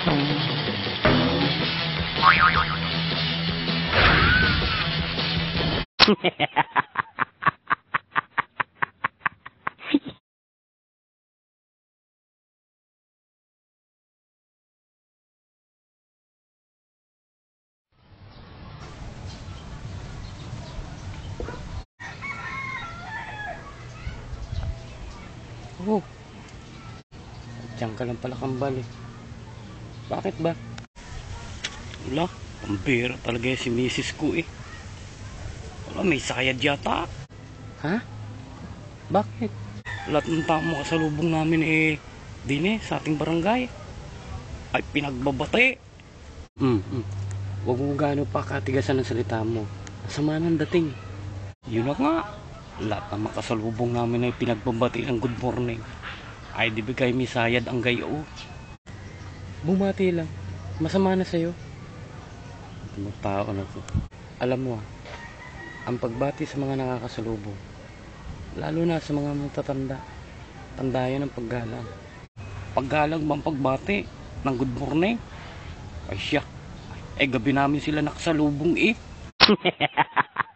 Oh. Diyan ka lang pala kambal eh. Bakit ba? Wala. Pambira talaga si misis ko eh. Wala, may sayad yata. Ha? Bakit? Lahat ng tamo kasalubong namin eh, din eh, sa ating barangay. Ay pinagbabate. Hmm, hmm. Huwag mo gaano pa katigasan ng salita mo. Sama ng dating. Yun na nga. Lahat ng makasalubong namin ay pinagbabati ng good morning. Ay di bigay may sayad ang gayo. Bumati lang. Masama na sa'yo. Tao na to? Alam mo ang pagbati sa mga nakakasalubong, lalo na sa mga matatanda, tandayan ng paggalang. Paggalang bang pagbati ng good morning? Ay siya, eh gabi namin sila nakasalubong eh.